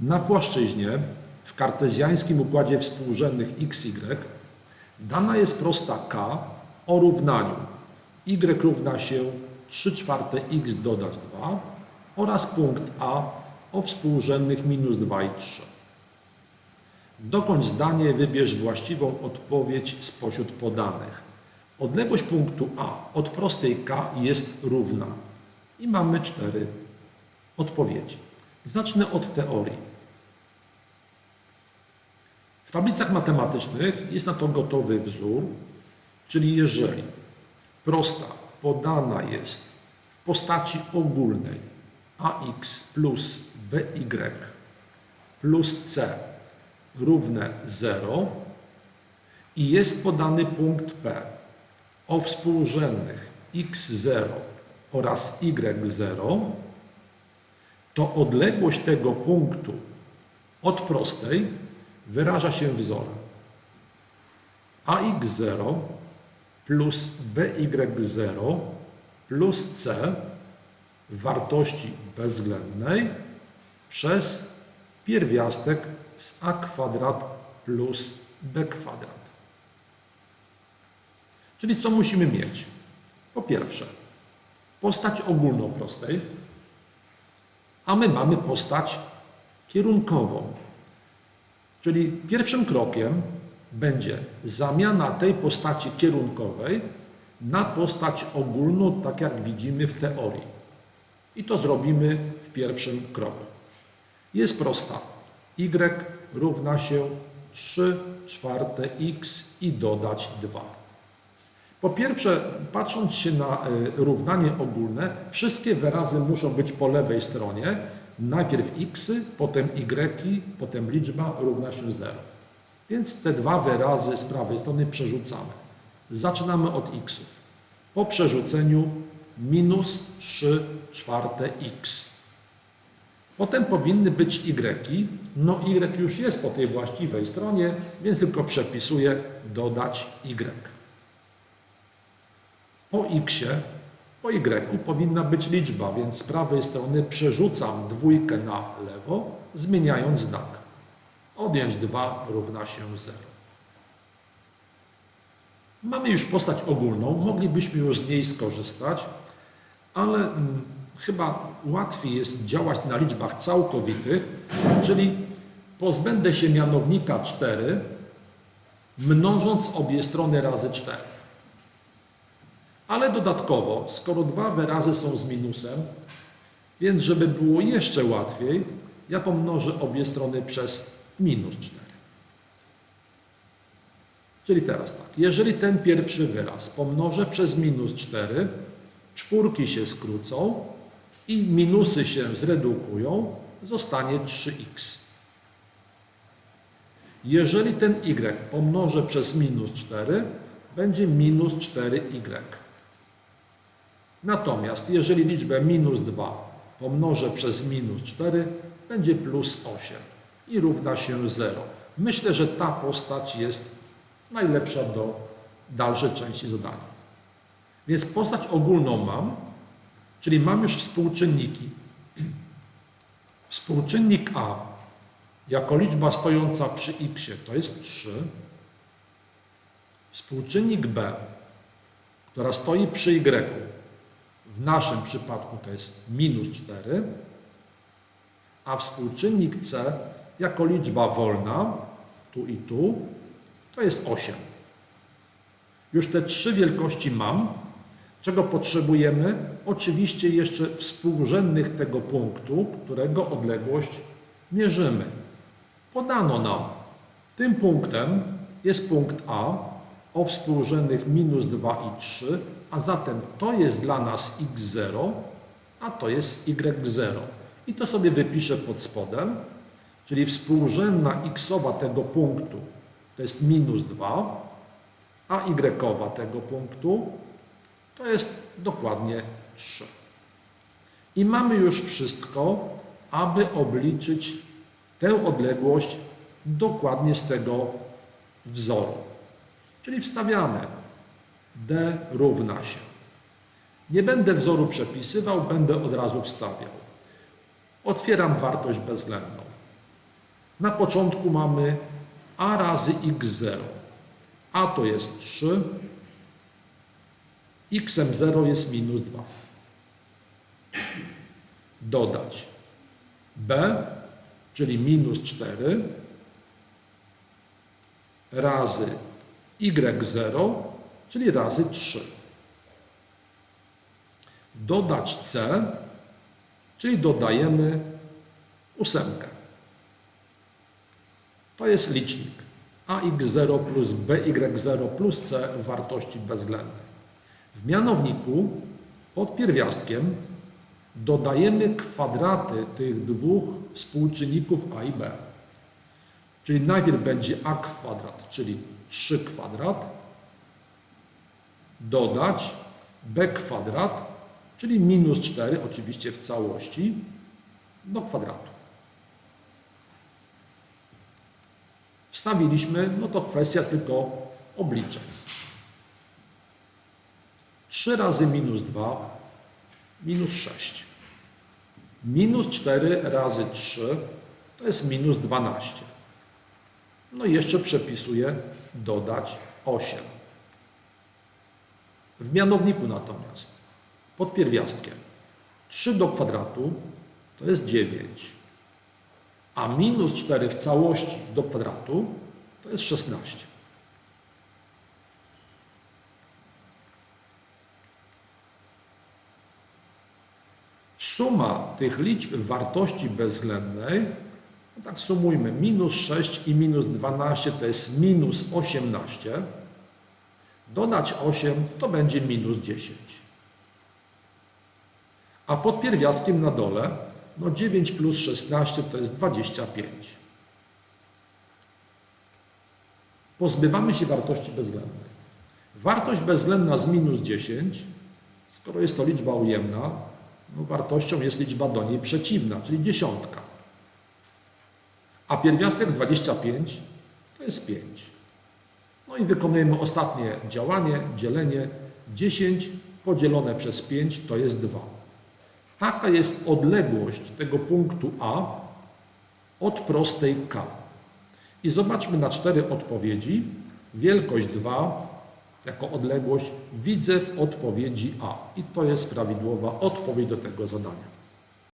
Na płaszczyźnie w kartezjańskim układzie współrzędnych xy dana jest prosta k o równaniu y równa się 3 czwarte x dodać 2 oraz punkt a o współrzędnych minus 2 i 3. Dokończ zdanie, wybierz właściwą odpowiedź spośród podanych. Odległość punktu A od prostej K jest równa. I mamy cztery odpowiedzi. Zacznę od teorii. W tablicach matematycznych jest na to gotowy wzór, czyli jeżeli prosta podana jest w postaci ogólnej ax plus by plus c równe 0 i jest podany punkt P o współrzędnych x0 oraz y0, to odległość tego punktu od prostej wyraża się wzorem ax0 plus by0 plus c wartości bezwzględnej przez pierwiastek z a kwadrat plus b kwadrat. Czyli co musimy mieć? Po pierwsze, postać ogólną prostej, a my mamy postać kierunkową. Czyli pierwszym krokiem będzie zamiana tej postaci kierunkowej na postać ogólną, tak jak widzimy w teorii. I to zrobimy w pierwszym kroku. Jest prosta. y równa się 3 czwarte x i dodać 2. Po pierwsze, patrząc się na y, równanie ogólne, wszystkie wyrazy muszą być po lewej stronie. Najpierw x, potem y, potem liczba równa się 0. Więc te dwa wyrazy z prawej strony przerzucamy. Zaczynamy od xów. Po przerzuceniu minus 3 czwarte x. Potem powinny być y. No y już jest po tej właściwej stronie, więc tylko przepisuję dodać y. Po x, po y powinna być liczba, więc z prawej strony przerzucam dwójkę na lewo, zmieniając znak. Odjąć 2 równa się 0. Mamy już postać ogólną, moglibyśmy już z niej skorzystać, ale mm, chyba łatwiej jest działać na liczbach całkowitych, czyli pozbędę się mianownika 4, mnożąc obie strony razy 4. Ale dodatkowo, skoro dwa wyrazy są z minusem, więc żeby było jeszcze łatwiej, ja pomnożę obie strony przez minus 4. Czyli teraz tak, jeżeli ten pierwszy wyraz pomnożę przez minus 4, czwórki się skrócą i minusy się zredukują, zostanie 3x. Jeżeli ten y pomnożę przez minus 4, będzie minus 4y. Natomiast jeżeli liczbę minus 2 pomnożę przez minus 4, będzie plus 8 i równa się 0. Myślę, że ta postać jest najlepsza do dalszej części zadania. Więc postać ogólną mam, czyli mam już współczynniki. Współczynnik A jako liczba stojąca przy x to jest 3. Współczynnik B, która stoi przy y, w naszym przypadku to jest minus 4, a współczynnik C jako liczba wolna, tu i tu, to jest 8. Już te trzy wielkości mam, Czego potrzebujemy? Oczywiście jeszcze współrzędnych tego punktu, którego odległość mierzymy. Podano nam, tym punktem jest punkt A o współrzędnych minus 2 i 3, a zatem to jest dla nas x0, a to jest y0. I to sobie wypiszę pod spodem, czyli współrzędna xowa tego punktu to jest minus 2, a y tego punktu to jest dokładnie 3. I mamy już wszystko, aby obliczyć tę odległość dokładnie z tego wzoru. Czyli wstawiamy d równa się. Nie będę wzoru przepisywał, będę od razu wstawiał. Otwieram wartość bezwzględną. Na początku mamy a razy x0. a to jest 3, xm0 jest minus 2. Dodać b, czyli minus 4, razy y0, czyli razy 3. Dodać c, czyli dodajemy ósemkę. To jest licznik ax0 plus by0 plus c w wartości bezwzględnej. W mianowniku pod pierwiastkiem dodajemy kwadraty tych dwóch współczynników a i b. Czyli najpierw będzie a kwadrat, czyli 3 kwadrat, dodać b kwadrat, czyli minus 4, oczywiście w całości, do kwadratu. Wstawiliśmy, no to kwestia tylko obliczeń. 3 razy minus 2, minus 6. Minus 4 razy 3 to jest minus 12. No i jeszcze przepisuję dodać 8. W mianowniku natomiast pod pierwiastkiem 3 do kwadratu to jest 9, a minus 4 w całości do kwadratu to jest 16. Suma tych liczb wartości bezwzględnej, tak sumujmy, minus 6 i minus 12 to jest minus 18, dodać 8 to będzie minus 10. A pod pierwiastkiem na dole, no 9 plus 16 to jest 25. Pozbywamy się wartości bezwzględnej. Wartość bezwzględna z minus 10, skoro jest to liczba ujemna, no wartością jest liczba do niej przeciwna, czyli dziesiątka. A pierwiastek z 25 to jest 5. No i wykonujemy ostatnie działanie, dzielenie. 10 podzielone przez 5 to jest 2. Taka jest odległość tego punktu A od prostej K. I zobaczmy na cztery odpowiedzi. Wielkość 2 jako odległość widzę w odpowiedzi A. I to jest prawidłowa odpowiedź do tego zadania.